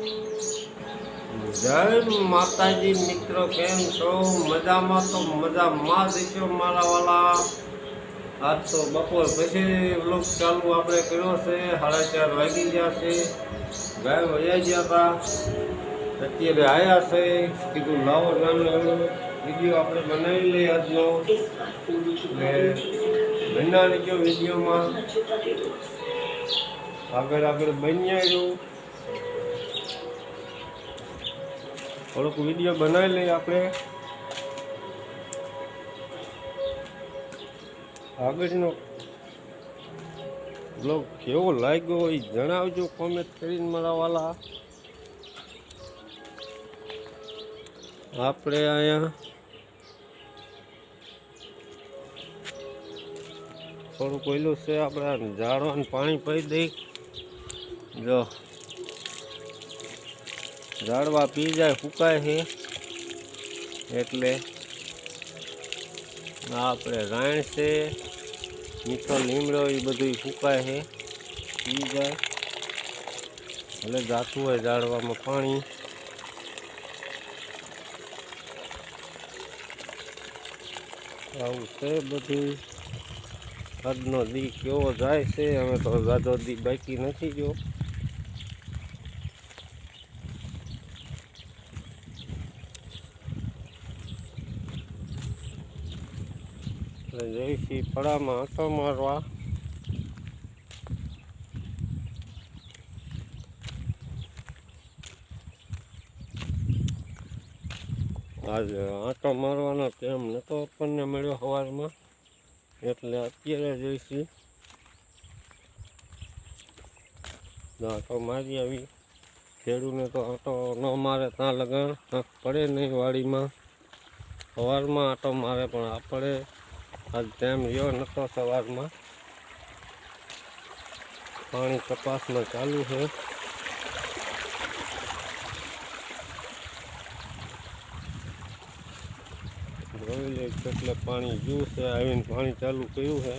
જય માતાજી મિત્રો, કેમ છો? મજામાં તો મજામાં જ છો મારા વાલા. આજ તો બપોર પછી વ્લોગ ચાલુ આપણે કર્યો છે. સાડા ચાર વાગી ગયા છે. ગાય વયા ગયા હતા અત્યારે આવ્યા છે. કીધું લાવો નાનો વીડિયો આપણે બનાવી લઈએ આજનો. ને બના લેજો વિડીયોમાં આગળ આગળ બન્યા રહ્યું. થોડોક વીડિયો બનાવી લઈએ આપણે. આગળનો બ્લોગ કેવો લાગ્યો એ જણાવજો કોમેન્ટ કરીને મારા વાલા. આપણે અહીંયા થોડુંક કોયલું છે, આપણે ઝાડવાનું પાણી પી દઈ. જો. ઝાડવા પી જાય ફૂકાય છે. એટલે આપણે રાયણ છે મીઠો લીમડો એ બધું ફૂકાય છે, પી જાય. એટલે જાતું હોય ઝાડવામાં પાણી. આવું છે બધું આજનો દી કેવો જાય છે, અમે તો ગાધો દી બાકી નથી જો એટલે જઈશી પડામાં આંટો મારવા. આજે આંટો મારવાનો ટાઈમ નહોતો આપણને મળ્યો સવારમાં. એટલે અત્યારે જઈશી આંટો મારી આવી. ખેડૂને તો આંટો ન મારે ત્યાં લગણ પડે નહીં વાડીમાં. સવારમાં આંટો મારે, પણ આપણે આજ ટાઈમ રહ્યો નતો સવારમાં. પાણી કપાસમાં ચાલુ છે. જોઈ લે કેટલે પાણી જ્યું છે, આવીને પાણી ચાલુ કર્યું છે.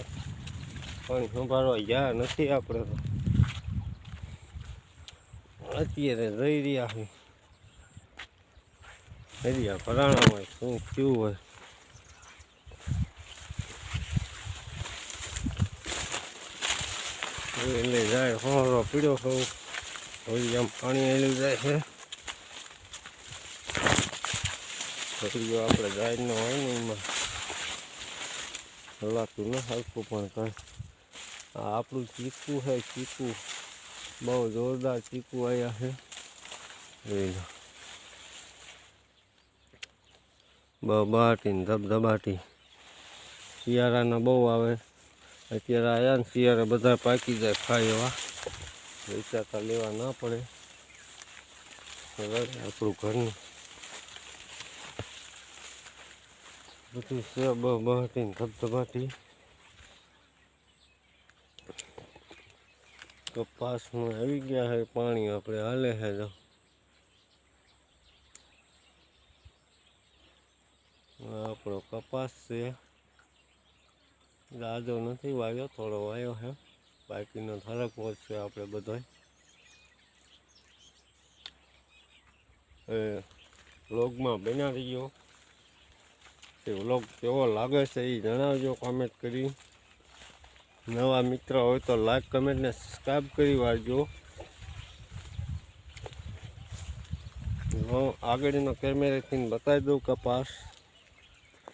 પાણી સંભાળવા ગયા નથી આપણે તો. અત્યારે રહી રહ્યા છે હરિયા ભરાણામાં શું થયું હોય. એટલે જાય હોરો પીડ્યો હોઉં. થોડી આમ પાણી એલું જાય છે. છોકરીઓ આપણે ગાયનો હોય ને એમાં. હલાતું ન હલકું પણ કાંઈ. આ આપણું ચીકુ છે ચીકુ. બહુ જોરદાર ચીકુ આવ્યા છે. લો બબાટી ને ધબધબાટી. શિયાળાના બહુ આવે. અત્યારે આવ્યા ને શિયાળે બધા પાકી જાય ખાય એવા. વેચાતા લેવા ના પડે. આપણું ઘરનું. બધું છે બહાટી ને ધબધબાટી કપાસમાં આવી ગયા છે પાણી, આપણે હાલે છે જો આપણો કપાસ છે. રાજો નથી વાવ્યો થોડો વાયો છે બાકીનો થરક છે આપણે બધો એ વ્લોગમાં બનાવી ગયો. તે વ્લોગ કેવો લાગે છે એ જણાવજો કોમેન્ટ કરી. નવા મિત્ર હોય તો લાઈક કમેન્ટને સબસ્ક્રાઈબ કરી વાળજો. હું આગળનો કેમેરાથી બતાવી દઉં, કપાસ.